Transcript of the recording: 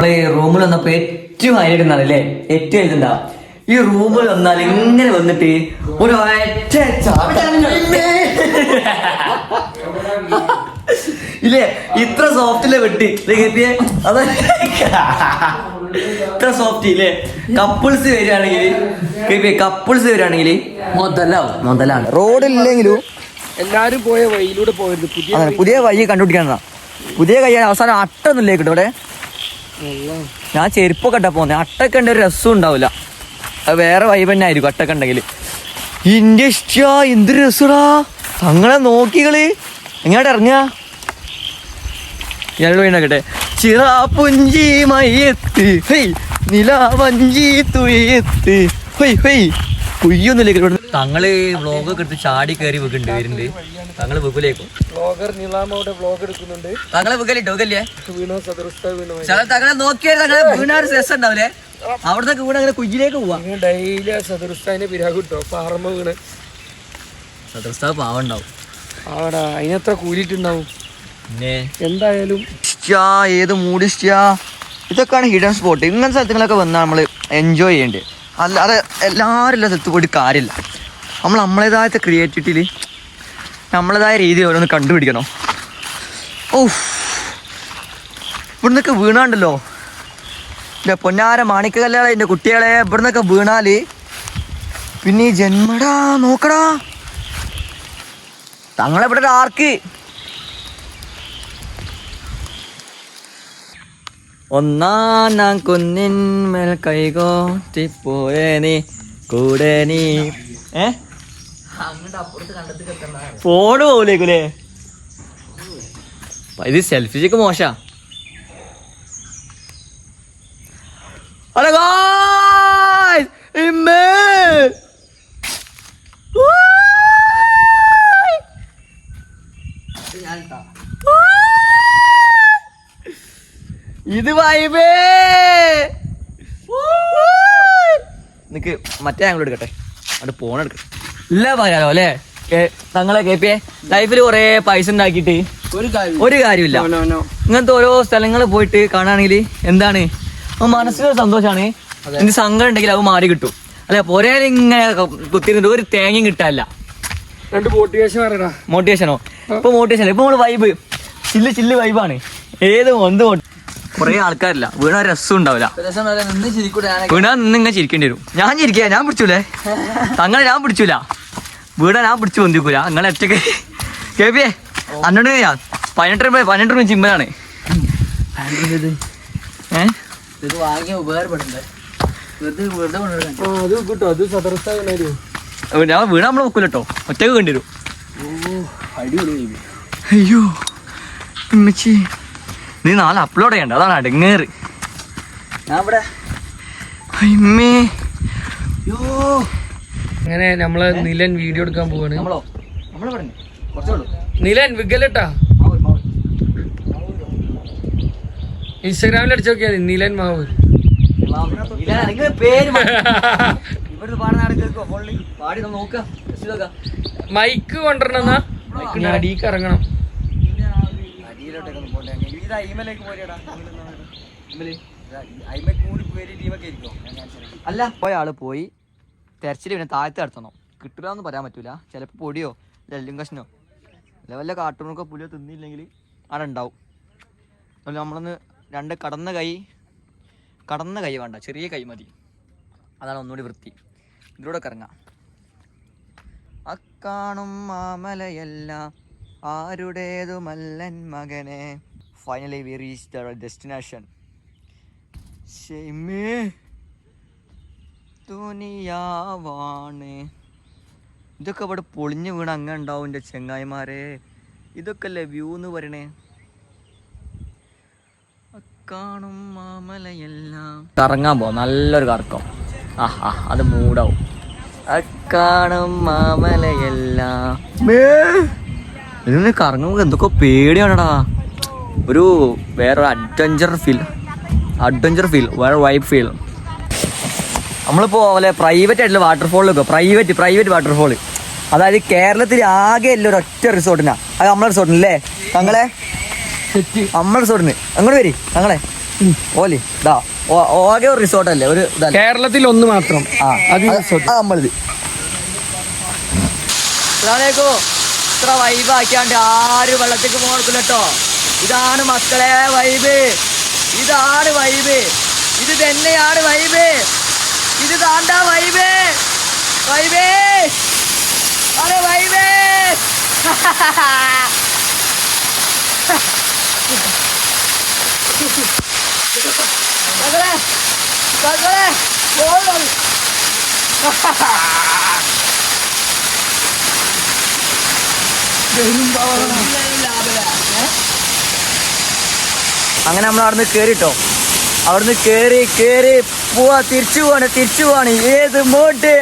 നമ്മളെ റൂമിൽ വന്നപ്പോ ഏറ്റവും ഹൈലൈറ്റ് അല്ലേ ഏറ്റവും ഇതുണ്ടാ ഈ റൂമിൽ വന്നാൽ ഇങ്ങനെ വന്നിട്ട് ഒരു ഒറ്റ. ഇല്ലേ? ഇത്ര സോഫ്റ്റിലെ വെട്ടി? അത്. ഇത്ര സോഫ്റ്റ് ഇല്ലേ? കപ്പിൾസ് വരികയാണെങ്കിൽ കേപ്പിയെ കപ്പിൾസ് വരികയാണെങ്കിൽ മുതലാവും. മുതലാണ്. റോഡില്ലെങ്കിലും എല്ലാരും പോയ വഴിയിലൂടെ പോയത് പുതിയ പുതിയ വഴി കണ്ടുപിടിക്കാനാ പുതിയ കൈ അവസാനം അട്ടൊന്നും ഇല്ലേ കിട്ടും ഇവിടെ ഞാൻ ചെരുപ്പൊക്കെ ഇട്ടാ പോന്നെ. അട്ടൊക്കെ ഉണ്ട് ഒരു രസം ഉണ്ടാവില്ല. അത് വേറെ വൈബ് തന്നെ ആയിരിക്കും അട്ടൊക്കെ ഉണ്ടെങ്കിൽ ഇന്റെ ഇഷ്ടാ എന്ത് രസടാ. തങ്ങളെ നോക്കികൾ എങ്ങോട്ട് ഇറങ്ങുക ഞാൻ വീണക്കട്ടെ ചിറാപ്പുഞ്ചി മയ്യത്ത് ഹെയ് നിലാവഞ്ചി തുയത്ത്. ഹൊയ് ഹൊയ്. കുയ്യൊന്നുമില്ല തങ്ങൾ വ്ളോഗ് ഒക്കെ എടുത്ത് ചാടി കയറി വെക്കുന്നുണ്ട് വരുന്നുണ്ട്. തങ്ങൾ വെക്കിലേക്കും വ്ളോഗർ വ്ളോഗ് എടുക്കുന്നുണ്ട്. തങ്ങളെ വെക്കലിട്ടോ വെക്കല്ലേ വീണോ സദർസ്ഥ വീണോ ചില തങ്ങളെ നോക്കിയാൽ തങ്ങളെ വീണാറ് രസം ഉണ്ടാവില്ലേ അവിടുത്തെ വീണ് അങ്ങനെ കുയ്യിലേക്ക് പോവാ. ഡെയിലി പിരാഗ് കിട്ടോ പാറമ്മ വീണ്. ആടാ അതിനെത്ര കൂലിട്ടുണ്ടാവും? പിന്നെ എന്തായാലും. ഏത് മൂഡ് ഇതൊക്കെയാണ് ഹിഡൻ സ്പോട്ട് ഇങ്ങനത്തെ സ്ഥലത്തുകളൊക്കെ വന്നാൽ നമ്മൾ എൻജോയ് ചെയ്യേണ്ടത് അല്ല അത് എല്ലാവരും എല്ലാ സ്ഥലത്ത് പോയിട്ട് കാര്യമില്ല. നമ്മൾ നമ്മളേതായ ക്രിയേറ്റിവിറ്റിയിൽ നമ്മളേതായ രീതി ഓരോന്ന് കണ്ടുപിടിക്കണം. ഓ ഇവിടുന്നൊക്കെ വീണാണ്ടല്ലോ. എന്റെ പൊന്നാര മാണിക്ക കല്യാണം എന്റെ കുട്ടികളെ ഇവിടുന്നൊക്കെ വീണാൽ പിന്നെ ഈ ജന്മടാ നോക്കടാ. തങ്ങളെവിടെ ആർക്ക്? ഒന്നാം കുന്നിന്മേൽ കൈകോട്ടിപ്പോയേ നീ. കൂടെ നീ. ഏ? ഫോണ് പോലേക്കൂലേ ഇത് സെൽഫിക്ക് മോശ! ഊയ്! ഇത് വൈബേ നിക്ക് മറ്റേ ഞങ്ങൾ എടുക്കട്ടെ. അവിടെ ഫോൺ എടുക്കട്ടെ ഇല്ല പറയാലോ അല്ലേ? തങ്ങളെ കെ പി എ ലൈഫിൽ കുറെ പൈസ ഉണ്ടാക്കിയിട്ട് ഒരു കാര്യം ഒരു കാര്യമില്ല. ഇങ്ങനത്തെ ഓരോ സ്ഥലങ്ങൾ പോയിട്ട് കാണുകയാണെങ്കിൽ എന്താണ്? ആ മനസ്സിലൊരു സന്തോഷമാണ് എന്ത് സങ്കടം ഉണ്ടെങ്കിൽ അത് മാറി കിട്ടും. അല്ലെ ഒരേ ഇങ്ങനെ കുത്തിരുന്നിട്ട് ഒരു തേങ്ങയും കിട്ടാനില്ല. മോട്ടിവേഷനോ ഇപ്പൊ മോട്ടിവേഷൻ ഇപ്പൊ നമ്മൾ വൈബ് ചില്ല് ചില്ല് വൈബാണ് ഏത് എന്ത് കുറെ ആൾക്കാരില്ല. വീണ രസം ഉണ്ടാവില്ല. വീണാ നിന്ന് ഇങ്ങനെ ചിരിക്കേണ്ടി വരും. ഞാൻ ചിരിക്കുക ഞാൻ പിടിച്ചൂലേ? തങ്ങളെ ഞാൻ പിടിച്ചൂല. വീട ഞാൻ പിടിച്ചു പൊന്തിക്കൂല. നിങ്ങൾ ഒറ്റയ്ക്ക്. കേപ്പിയേ? അന്നോട് ഞാൻ പതിനെട്ട് രൂപ പതിനെട്ട് രൂപ വീണായിരുന്നു ഞാൻ വീണ നമ്മൾ നോക്കൂല കേട്ടോ ഒറ്റയ്ക്ക് കണ്ടിരും അടിപൊളി അയ്യോ ഉമ്മച്ചി. നീ നാളെ അപ്ലോഡ് ചെയ്യണ്ട. അതാണ് അടങ്ങേറ്. ഞാൻ ഇവിടെ അയ്മേ അങ്ങനെ നമ്മൾ നിലൻ വീഡിയോ എടുക്കാൻ പോവാണ്. നമ്മളോ? നമ്മളെ പറഞ്ഞു കുറച്ചേ ഉള്ളൂ. നിലൻ വിഗലട്ടാ ഇൻസ്റ്റാഗ്രാമിൽ അടിച്ചു നോക്കിയാ നിലൻ മാവൂർ മൈക്ക് കൊണ്ടുവരണം എന്നാ. മൈക്ക് അടിയിക്ക് പാടുന്ന ആടെ കേൾക്കോ ഫോണിൽ പാടി ഒന്ന് നോക്കാം just നോക്കാം. മൈക്ക് കൊണ്ടുവരണമെന്നാ മൈക്കിന്റെ അടിക്ക് ഇറങ്ങണം അടിയിലോട്ടൊക്കെ ഒന്ന് ഇത് അയിമലേക്ക് പോരെടാ. അയിമക്ക് കൂടി ഇരിക്കോ? അല്ല പോയ ആൾ പോയി. തെരച്ചിൽ പിന്നെ താഴത്ത് നടത്തണം കിട്ടില്ല എന്ന് പറയാൻ പറ്റൂല. ചിലപ്പോൾ പൊടിയോ എല്ലും കഷ്ണോ. അല്ല വല്ല കാട്ടുണൊക്കെ പുലിയോ തിന്നില്ലെങ്കിൽ അവിടെ ഉണ്ടാവും. അതുപോലെ നമ്മളൊന്ന് രണ്ട് കടന്ന കൈ കടന്ന കൈ വേണ്ട ചെറിയ കൈ മതി. അതാണ് ഒന്നുകൂടി വൃത്തി. ഇതിലൂടെ കറങ്ങാം അക്കാണും മാമലയല്ല ആരുടേതുമല്ലൻ മകനെ. Finally we reach the destination ഷെയ്മേ തുനിയാവാണ് ഇതൊക്കെ ഇവിടെ പൊളിഞ്ഞു വീണ് അങ്ങനെ ഉണ്ടാവും എന്റെ ചെങ്ങായിമാരെ. ഇതൊക്കെ അല്ലേ വ്യൂ എന്ന് പറയണേ? കാണും മാമലയെല്ലാം. കറങ്ങാൻ പോവാം. നല്ലൊരു കറക്കം. ആ ആ അത് മൂടാവും. അക്കാണും മാമലയെല്ലാം. ഇതിന് കറങ്ങുമ്പോൾ എന്തൊക്കെ പേടിയാണടാ. ഒരു വേറെ അഡ്വഞ്ചർ ഫീൽ അഡ്വഞ്ചർ ഫീൽ വേറെ വൈബ് ഫീൽ നമ്മളിപ്പോൾ പോലെ പ്രൈവറ്റ് ആയിട്ടുള്ള വാട്ടർഫോളിലൊക്കെ പ്രൈവറ്റ് പ്രൈവറ്റ് വാട്ടർഫോൾ അതായത് കേരളത്തിൽ ആകെ അല്ല ഒരു ഒറ്റ റിസോർട്ടിനാ അത് നമ്മളെ റിസോർട്ടിനല്ലേ തങ്ങളെ? നമ്മളെ റിസോർട്ടിന് അങ്ങോട്ട് വരി തങ്ങളെ. ഓലി ഇതാ ഓകെ ഒരു റിസോർട്ട് അല്ലേ? ഒരു കേരളത്തിൽ ഒന്ന് മാത്രം. നമ്മളിത് ഇത്ര വൈബാക്കിയാണ്ട് ആരും വെള്ളത്തേക്ക് പോകത്തില്ല കേട്ടോ. ഇതാണ് മക്കളെ വൈബ്. ഇതാണ് വൈബ്. ഇത് തന്നെയാണ് വൈബ്. ഇത് താണ്ട വൈബ്. വൈബേ. അരെ വൈബേ. മക്കളെ മക്കളെ പോകണം അങ്ങനെ നമ്മൾ അവിടുന്ന് കേറിട്ടോ. അവിടുന്ന് കേറി കേറി പോവാ തിരിച്ചു പോവാണ് തിരിച്ചു പോവാണ്. ഏത് മോട്ട്